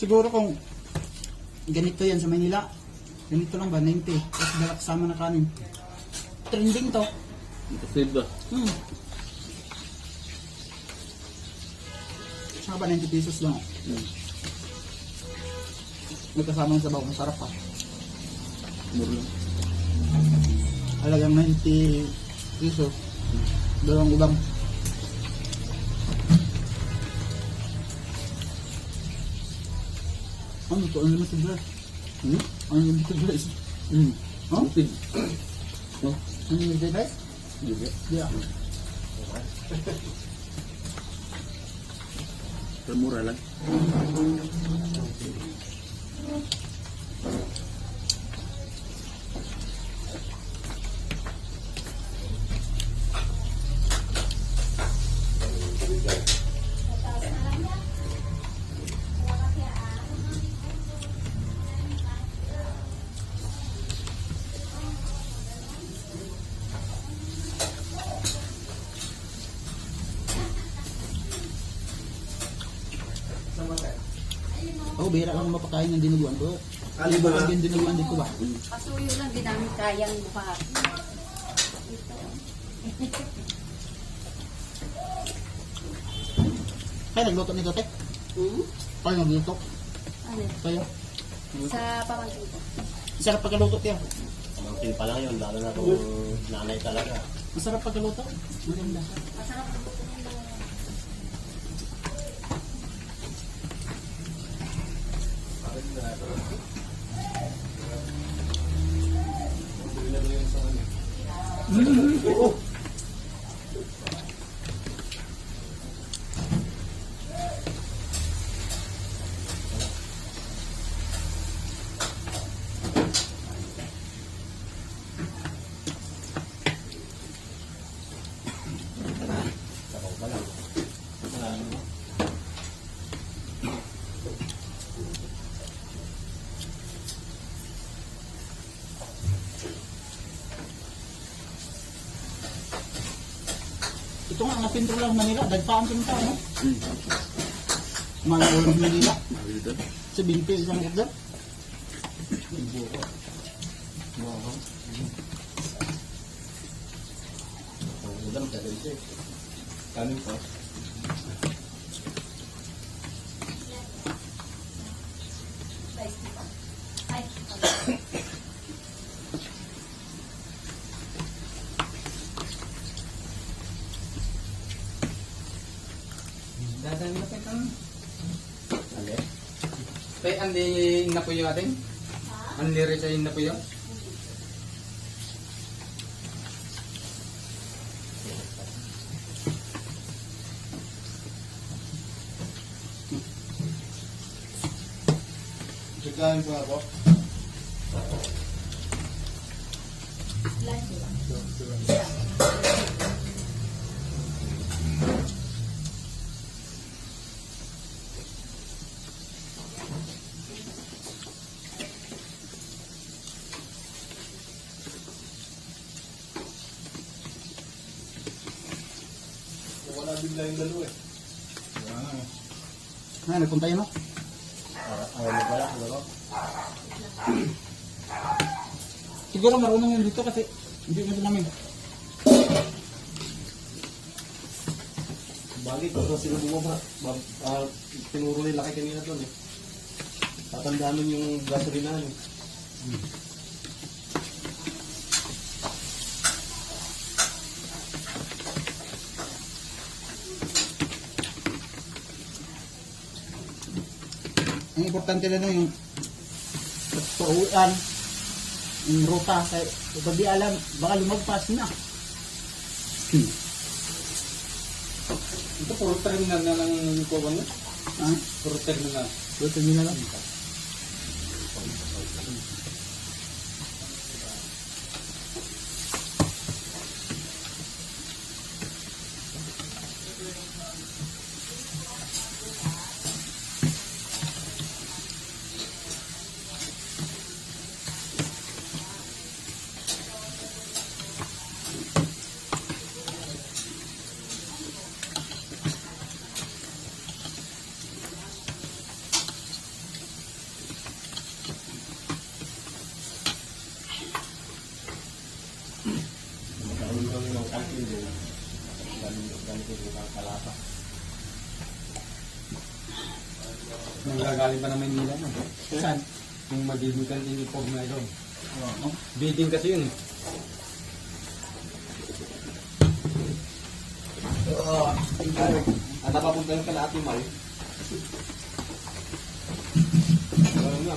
Siguro kung ganito yan sa Manila, ganito lang ba, 90. Tapos dala kasama na kanin. Trending to. Imposible. Hmm. Saka ba 90 pesos lang? Hmm. May kasama ng sabaw, masarap pa. Mura lang. Halagang 90 pesos. Dalawang ulam. Ano to? Ano naman Bless? Hmm? Ano naman Bless? Hmm. Huh? Lupig. No? Ano naman? Juga. Yeah. Pero mura lang. Ako, bihira lang mapakain ng dinuguan ko. Ano ba yung dinuguan dito ba? Pasuyo lang, di namin kayang buhat. Kaya nagluto nito, Tek? Hmm? Kaya nagluto? Ano? Kaya? Sa pamangkin ko. Masarap pagkaluto, Tek. Pamangkin pa lang yun, lalo na kung nanay talaga. Masarap pagkaluto. Maganda. Masarap ang Ito nga, ang pintro lang Manila. Dagpaan pinta, no? Hmm. Mga ulam Manila. Sa binti, isang order. Ang ulam sa dito. Kanin pa. Ay, Ano? Tay, andi na po yung ating? Andi rin sa na po yun? Sikain pa ako. Wala bigla yung dalawa eh. Ha, nagpunta yun, no? Ayaw mo pala, ano? Siguro marunong yun dito kasi hindi mo namin. Bagay ko kasi bumaba. Uh, tinuro nila kay kanina doon eh. Tatandaan nun yung gasolinahan eh. Ang importante na nun yung pauwian, yung ruta. Kaya pag di alam, baka lumagpas na. Ito puro terminal na ng kuwan mo? Ha? Puro terminal. Nyo na lang. Galing ko yung kalapa. Nanggagaling pa na Maynila no? Saan? Yung magiging kantin yung na ito. Oo. Bidding kasi yun eh. At napapunta yung kala Ate Mal. Ano nga?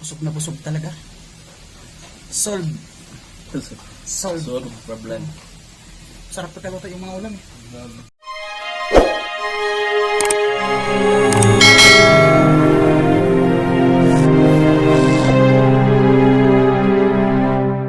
Busog na busog talaga. Solve. Solve. Solve problem. Sarap pa talaga yung mga ulam eh.